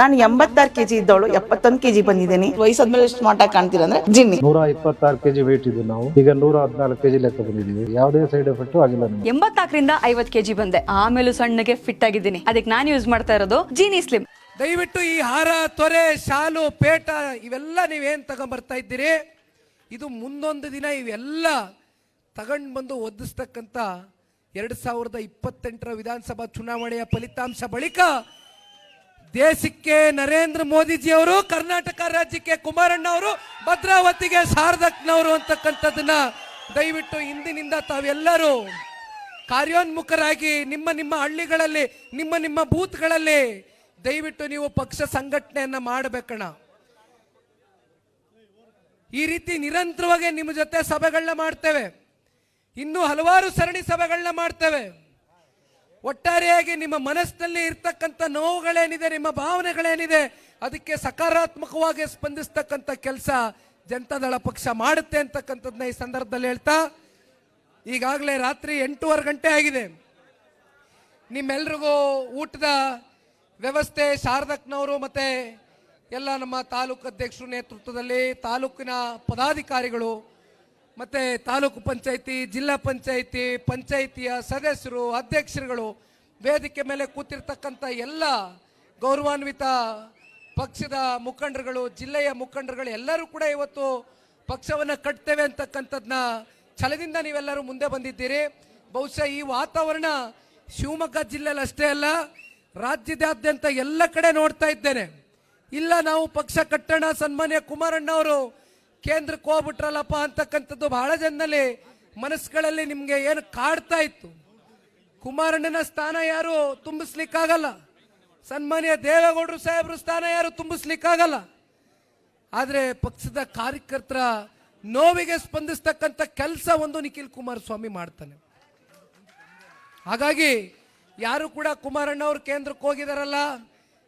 ನಾನು ಎಂಬತ್ತಾರು ಕೆಜಿ ಇದ್ದವಳು ಎಪ್ಪತ್ತೊಂದು ಕೆಜಿ ಬಂದಿದ್ದೀನಿ. ವಯಸ್ಸಾದ್ಮೇಲೆ ಸ್ಮಾರ್ಟ್ ಆಗಿ ಕಾಣ್ತೀರ ಅಂದ್ರೆ ಜಿನ್ನಿ. ನೂರ ಇಪ್ಪತ್ತಾರು ಕೆಜಿ ವೇಟ್ ಇದ್ದು ನಾವು. ಈಗ ನೂರ ಹದಿನಾಲ್ಕು ಕೆಜಿ ಲೆಕ್ಕ ಬಂದಿದ್ದೀವಿ. ಯಾವುದೇ ಸೈಡ್ ಎಫೆಕ್ಟ್ ಆಗಿಲ್ಲ ಎಂಬತ್ತಾಕರಿಂದ ಎಂಬತ್ನಾಲ್ಕರಿಂದ ಐವತ್ ಕೆಜಿ ಬಂದೆ. ಆಮೇಲೂ ಸಣ್ಣಗೆ ಫಿಟ್ ಆಗಿದ್ದೀನಿ. ಅದಕ್ಕೆ ನಾನು ಯೂಸ್ ಮಾಡ್ತಾ ಇರೋದು ಜೀನಿ ಸ್ಲಿಮ್ ದಯವಿಟ್ಟು ಈ ಹಾರ ತೊರೆ ಶಾಲು ಪೇಟ ಇವೆಲ್ಲ ನೀವೇನು ತಗೊಂಬರ್ತಾ ಇದ್ದೀರಿ? ಇದು ಮುಂದೊಂದು ದಿನ ಇವೆಲ್ಲ ತಗೊಂಡು ಬಂದು ಒದಿಸ್ತಕ್ಕಂಥ ಎರಡು ಸಾವಿರದ ಇಪ್ಪತ್ತೆಂಟರ ವಿಧಾನಸಭಾ ಚುನಾವಣೆಯ ಫಲಿತಾಂಶ ಬಳಿಕ ದೇಶಕ್ಕೆ ನರೇಂದ್ರ ಮೋದಿಜಿಯವರು ಕರ್ನಾಟಕ ರಾಜ್ಯಕ್ಕೆ ಕುಮಾರಣ್ಣ ಅವರು, ಭದ್ರಾವತಿಗೆ ಶಾರದಕ್ನವರು ಅಂತಕ್ಕಂಥದ್ದನ್ನ ದಯವಿಟ್ಟು ಇಂದಿನಿಂದ ತಾವೆಲ್ಲರೂ ಕಾರ್ಯೋನ್ಮುಖರಾಗಿ ನಿಮ್ಮ ನಿಮ್ಮ ಹಳ್ಳಿಗಳಲ್ಲಿ, ನಿಮ್ಮ ನಿಮ್ಮ ಬೂತ್ಗಳಲ್ಲಿ ದಯವಿಟ್ಟು ನೀವು ಪಕ್ಷ ಸಂಘಟನೆಯನ್ನ ಮಾಡಬೇಕಣ ಈ ರೀತಿ ನಿರಂತರವಾಗಿ ನಿಮ್ಮ ಜೊತೆ ಸಭೆಗಳನ್ನ ಮಾಡ್ತೇವೆ. ಇನ್ನೂ ಹಲವಾರು ಸರಣಿ ಸಭೆಗಳನ್ನ ಮಾಡ್ತೇವೆ. ಒಟ್ಟಾರೆಯಾಗಿ ನಿಮ್ಮ ಮನಸ್ಸಿನಲ್ಲಿ ಇರ್ತಕ್ಕಂಥ ನೋವುಗಳೇನಿದೆ, ನಿಮ್ಮ ಭಾವನೆಗಳೇನಿದೆ, ಅದಕ್ಕೆ ಸಕಾರಾತ್ಮಕವಾಗಿ ಸ್ಪಂದಿಸ್ತಕ್ಕಂಥ ಕೆಲಸ ಜನತಾದಳ ಪಕ್ಷ ಮಾಡುತ್ತೆ ಅಂತಕ್ಕಂಥದ್ದನ್ನ ಈ ಸಂದರ್ಭದಲ್ಲಿ ಹೇಳ್ತಾ, ಈಗಾಗಲೇ ರಾತ್ರಿ ಎಂಟೂವರೆ ಗಂಟೆ ಆಗಿದೆ. ನಿಮ್ಮೆಲ್ರಿಗೂ ಊಟದ ವ್ಯವಸ್ಥೆ ಶಾರದಕ್ನವರು ಮತ್ತೆ ಎಲ್ಲ ನಮ್ಮ ತಾಲೂಕು ಅಧ್ಯಕ್ಷರು ನೇತೃತ್ವದಲ್ಲಿ ತಾಲೂಕಿನ ಪದಾಧಿಕಾರಿಗಳು ಮತ್ತೆ ತಾಲೂಕು ಪಂಚಾಯಿತಿ, ಜಿಲ್ಲಾ ಪಂಚಾಯಿತಿ, ಪಂಚಾಯಿತಿಯ ಸದಸ್ಯರು, ಅಧ್ಯಕ್ಷರುಗಳು ವೇದಿಕೆ ಮೇಲೆ ಕೂತಿರ್ತಕ್ಕಂಥ ಎಲ್ಲ ಗೌರವಾನ್ವಿತ ಪಕ್ಷದ ಮುಖಂಡರುಗಳು, ಜಿಲ್ಲೆಯ ಮುಖಂಡರುಗಳು ಎಲ್ಲರೂ ಕೂಡ ಇವತ್ತು ಪಕ್ಷವನ್ನು ಕಟ್ತೇವೆ ಅಂತಕ್ಕಂಥದ್ದನ್ನ ಛಲದಿಂದ ನೀವೆಲ್ಲರೂ ಮುಂದೆ ಬಂದಿದ್ದೀರಿ. ಬಹುಶಃ ಈ ವಾತಾವರಣ ಶಿವಮೊಗ್ಗ ಜಿಲ್ಲೆಯಲ್ಲಿ ಅಷ್ಟೇ ಅಲ್ಲ, ರಾಜ್ಯದಾದ್ಯಂತ ಎಲ್ಲ ಕಡೆ ನೋಡ್ತಾ ಇದ್ದೇನೆ. ಇಲ್ಲ ನಾವು ಪಕ್ಷ ಕಟ್ಟೋಣ, ಸನ್ಮಾನ್ಯ ಕುಮಾರಣ್ಣ ಅವರು ಕೇಂದ್ರಕ್ಕೆ ಹೋಗ್ಬಿಟ್ರಲ್ಲಪ್ಪ ಅಂತಕ್ಕಂಥದ್ದು ಬಹಳ ಜನದಲ್ಲಿ ಮನಸ್ಸುಗಳಲ್ಲಿ ನಿಮಗೆ ಏನು ಕಾಡ್ತಾ ಇತ್ತು. ಕುಮಾರಣ್ಣನ ಸ್ಥಾನ ಯಾರು ತುಂಬಿಸ್ಲಿಕ್ಕಾಗಲ್ಲ. ಸನ್ಮಾನ್ಯ ದೇವೇಗೌಡರು ಸಾಹೇಬ್ರು ಸ್ಥಾನ ಯಾರು ತುಂಬಿಸ್ಲಿಕ್ಕಾಗಲ್ಲ. ಆದರೆ ಪಕ್ಷದ ಕಾರ್ಯಕರ್ತರ ನೋವಿಗೆ ಸ್ಪಂದಿಸ್ತಕ್ಕಂಥ ಕೆಲಸ ಒಂದು ನಿಖಿಲ್ ಕುಮಾರಸ್ವಾಮಿ ಮಾಡ್ತಾನೆ. ಹಾಗಾಗಿ ಯಾರು ಕೂಡ ಕುಮಾರಣ್ಣ ಅವರು ಕೇಂದ್ರಕ್ಕೆ ಹೋಗಿದಾರಲ್ಲ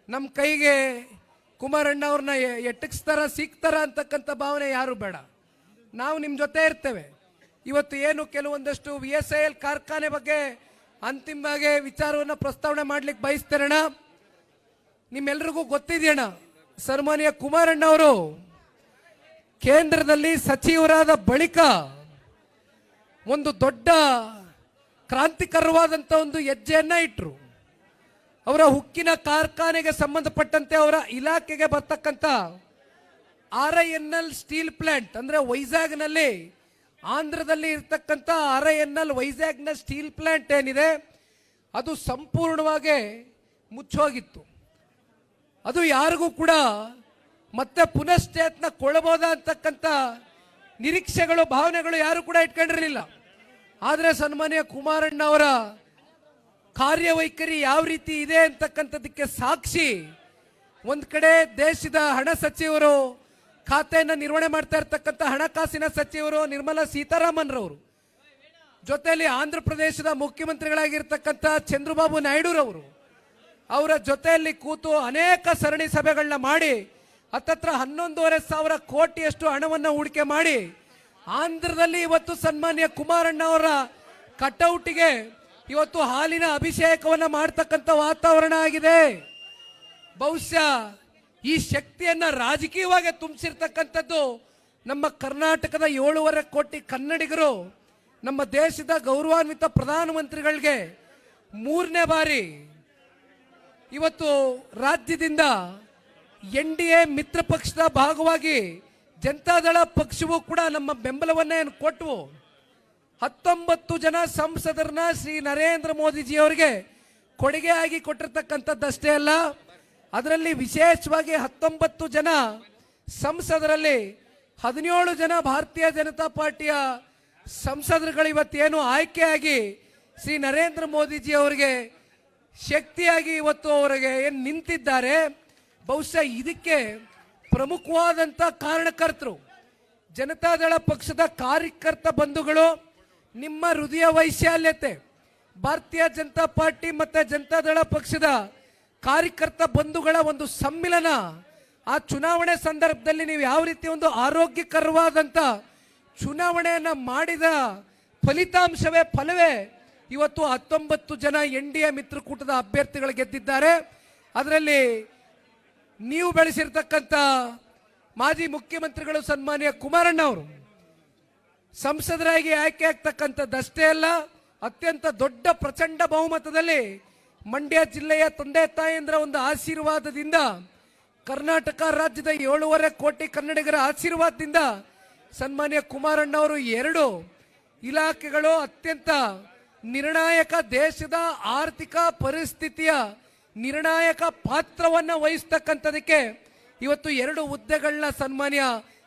ನಮ್ಮ ಕೈಗೆ ಕುಮಾರಣ್ಣ ಅವ್ರನ್ನ ಎಟಕಿಸ್ತಾರ ಸಿಗ್ತಾರ ಅಂತಕ್ಕಂಥ ಭಾವನೆ ಯಾರು ಬೇಡ. ನಾವು ನಿಮ್ಮ ಜೊತೆ ಇರ್ತೇವೆ. ಇವತ್ತು ಏನು ಕೆಲವೊಂದಷ್ಟು ವಿ ಎಸ್ ಐ ಎಲ್ ಕಾರ್ಖಾನೆ ಬಗ್ಗೆ ಅಂತಿಮವಾಗಿ ವಿಚಾರವನ್ನು ಪ್ರಸ್ತಾವನೆ ಮಾಡ್ಲಿಕ್ಕೆ ಬಯಸ್ತೇನಣ್ಣ ನಿಮ್ಮೆಲ್ರಿಗೂ ಗೊತ್ತಿದೆಯಣ್ಣ, ಸನ್ಮಾನ್ಯ ಕುಮಾರಣ್ಣ ಅವರು ಕೇಂದ್ರದಲ್ಲಿ ಸಚಿವರಾದ ಬಳಿಕ ಒಂದು ದೊಡ್ಡ ಕ್ರಾಂತಿಕರವಾದಂಥ ಒಂದು ಹೆಜ್ಜೆಯನ್ನ ಇಟ್ಟರು ಅವರ ಉಕ್ಕಿನ ಕಾರ್ಖಾನೆಗೆ ಸಂಬಂಧಪಟ್ಟಂತೆ ಅವರ ಇಲಾಖೆಗೆ ಬರ್ತಕ್ಕಂಥ R I N L steel plant ಅಂದ್ರೆ ವೈಜಾಗ್ನಲ್ಲಿ ಆಂಧ್ರದಲ್ಲಿ ಇರ್ತಕ್ಕಂಥ ಆರ್ ಐ ಎನ್ ಎಲ್ ವೈಜಾಗ್ನ ಸ್ಟೀಲ್ ಪ್ಲಾಂಟ್ ಏನಿದೆ, ಅದು ಸಂಪೂರ್ಣವಾಗಿ ಮುಚ್ಚೋಗಿತ್ತು. ಅದು ಯಾರಿಗೂ ಕೂಡ ಮತ್ತೆ ಪುನಶ್ಚೇತನ ಕೊಡಬಹುದಾ ಅಂತಕ್ಕಂಥ ನಿರೀಕ್ಷೆಗಳು, ಭಾವನೆಗಳು ಯಾರು ಕೂಡ ಇಟ್ಕೊಂಡಿರಲಿಲ್ಲ. ಆದರೆ ಸನ್ಮಾನ್ಯ ಕುಮಾರಣ್ಣ ಅವರ ಕಾರ್ಯವೈಖರಿ ಯಾವ ರೀತಿ ಇದೆ ಅಂತಕ್ಕಂಥದ್ದಕ್ಕೆ ಸಾಕ್ಷಿ ಒಂದು ಕಡೆ ದೇಶದ ಹಣ ಸಚಿವರು ಖಾತೆಯನ್ನು ನಿರ್ವಹಣೆ ಮಾಡ್ತಾ ಇರ್ತಕ್ಕಂಥ ಹಣಕಾಸಿನ ಸಚಿವರು ನಿರ್ಮಲಾ ಸೀತಾರಾಮನ್ ರವರು ಜೊತೆಯಲ್ಲಿ ಆಂಧ್ರ ಪ್ರದೇಶದ ಮುಖ್ಯಮಂತ್ರಿಗಳಾಗಿರ್ತಕ್ಕಂಥ ಚಂದ್ರಬಾಬು ನಾಯ್ಡುರವರು. ಅವರ ಜೊತೆಯಲ್ಲಿ ಕೂತು ಅನೇಕ ಸರಣಿ ಸಭೆಗಳನ್ನ ಮಾಡಿ ಹತ್ತತ್ರ ಹನ್ನೊಂದೂವರೆ ಸಾವಿರ ಕೋಟಿಯಷ್ಟು ಹಣವನ್ನು ಹೂಡಿಕೆ ಮಾಡಿ ಆಂಧ್ರದಲ್ಲಿ ಇವತ್ತು ಸನ್ಮಾನ್ಯ ಕುಮಾರಣ್ಣ ಅವರ ಕಟೌಟಿಗೆ ಇವತ್ತು ಹಾಲಿನ ಅಭಿಷೇಕವನ್ನ ಮಾಡ್ತಕ್ಕಂಥ ವಾತಾವರಣ ಆಗಿದೆ. ಬಹುಶಃ ಈ ಶಕ್ತಿಯನ್ನ ರಾಜಕೀಯವಾಗಿ ತುಂಬಿಸಿರ್ತಕ್ಕಂಥದ್ದು ನಮ್ಮ ಕರ್ನಾಟಕದ ಏಳೂವರೆ ಕೋಟಿ ಕನ್ನಡಿಗರು, ನಮ್ಮ ದೇಶದ ಗೌರವಾನ್ವಿತ ಪ್ರಧಾನಮಂತ್ರಿಗಳಿಗೆ ಮೂರನೇ ಬಾರಿ ಇವತ್ತು ರಾಜ್ಯದಿಂದ ಎನ್ ಡಿ ಎ ಮಿತ್ರ ಪಕ್ಷದ ಭಾಗವಾಗಿ ಜನತಾದಳ ಪಕ್ಷವು ಕೂಡ ನಮ್ಮ ಬೆಂಬಲವನ್ನೇ ಕೊಟ್ಟು ಹತ್ತೊಂಬತ್ತು ಜನ ಸಂಸದರನ್ನ ಶ್ರೀ ನರೇಂದ್ರ ಮೋದಿಜಿಯವರಿಗೆ ಕೊಡುಗೆಯಾಗಿ ಕೊಟ್ಟಿರ್ತಕ್ಕಂಥದ್ದಷ್ಟೇ ಅಲ್ಲ, ಅದರಲ್ಲಿ ವಿಶೇಷವಾಗಿ ಹತ್ತೊಂಬತ್ತು ಜನ ಸಂಸದರಲ್ಲಿ ಹದಿನೇಳು ಜನ ಭಾರತೀಯ ಜನತಾ ಪಾರ್ಟಿಯ ಸಂಸದರುಗಳು ಇವತ್ತೇನು ಆಯ್ಕೆಯಾಗಿ ಶ್ರೀ ನರೇಂದ್ರ ಮೋದಿಜಿ ಅವರಿಗೆ ಶಕ್ತಿಯಾಗಿ ಇವತ್ತು ಅವರಿಗೆ ಏನು ನಿಂತಿದ್ದಾರೆ, ಬಹುಶಃ ಇದಕ್ಕೆ ಪ್ರಮುಖವಾದಂಥ ಕಾರಣಕರ್ತರು. ಜನತಾದಳ ಪಕ್ಷದ ಕಾರ್ಯಕರ್ತ ಬಂಧುಗಳು ನಿಮ್ಮ ಹೃದಯ ವೈಶಾಲ್ಯತೆ, ಭಾರತೀಯ ಜನತಾ ಪಾರ್ಟಿ ಮತ್ತೆ ಜನತಾದಳ ಪಕ್ಷದ ಕಾರ್ಯಕರ್ತ ಬಂಧುಗಳ ಒಂದು ಸಮ್ಮಿಲನ ಆ ಚುನಾವಣೆ ಸಂದರ್ಭದಲ್ಲಿ ನೀವು ಯಾವ ರೀತಿ ಒಂದು ಆರೋಗ್ಯಕರವಾದಂಥ ಚುನಾವಣೆಯನ್ನು ಮಾಡಿದ ಫಲಿತಾಂಶವೇ ಫಲವೇ ಇವತ್ತು ಹತ್ತೊಂಬತ್ತು ಜನ ಎನ್ ಡಿ ಎ ಮಿತ್ರಕೂಟದ ಅಭ್ಯರ್ಥಿಗಳು ಗೆದ್ದಿದ್ದಾರೆ. ಅದರಲ್ಲಿ ನೀವು ಬೆಳೆಸಿರ್ತಕ್ಕಂಥ ಮಾಜಿ ಮುಖ್ಯಮಂತ್ರಿಗಳು ಸನ್ಮಾನ್ಯ ಕುಮಾರಣ್ಣ ಅವರು ಸಂಸದರಾಗಿ ಆಯ್ಕೆ ಆಗ್ತಕ್ಕಂಥದ್ದಷ್ಟೇ ಅಲ್ಲ, ಅತ್ಯಂತ ದೊಡ್ಡ ಪ್ರಚಂಡ ಬಹುಮತದಲ್ಲಿ ಮಂಡ್ಯ ಜಿಲ್ಲೆಯ ತಂದೆ ತಾಯಂದ್ರ ಒಂದು ಆಶೀರ್ವಾದದಿಂದ ಕರ್ನಾಟಕ ರಾಜ್ಯದ ಏಳೂವರೆ ಕೋಟಿ ಕನ್ನಡಿಗರ ಆಶೀರ್ವಾದದಿಂದ ಸನ್ಮಾನ್ಯ ಕುಮಾರಣ್ಣ ಅವರು ಎರಡು ಇಲಾಖೆಗಳು ಅತ್ಯಂತ ನಿರ್ಣಾಯಕ ದೇಶದ ಆರ್ಥಿಕ ಪರಿಸ್ಥಿತಿಯ ನಿರ್ಣಾಯಕ ಪಾತ್ರವನ್ನು ವಹಿಸ್ತಕ್ಕಂಥದಕ್ಕೆ ಇವತ್ತು ಎರಡು ಹುದ್ದೆಗಳನ್ನ ಸನ್ಮಾನ್ಯ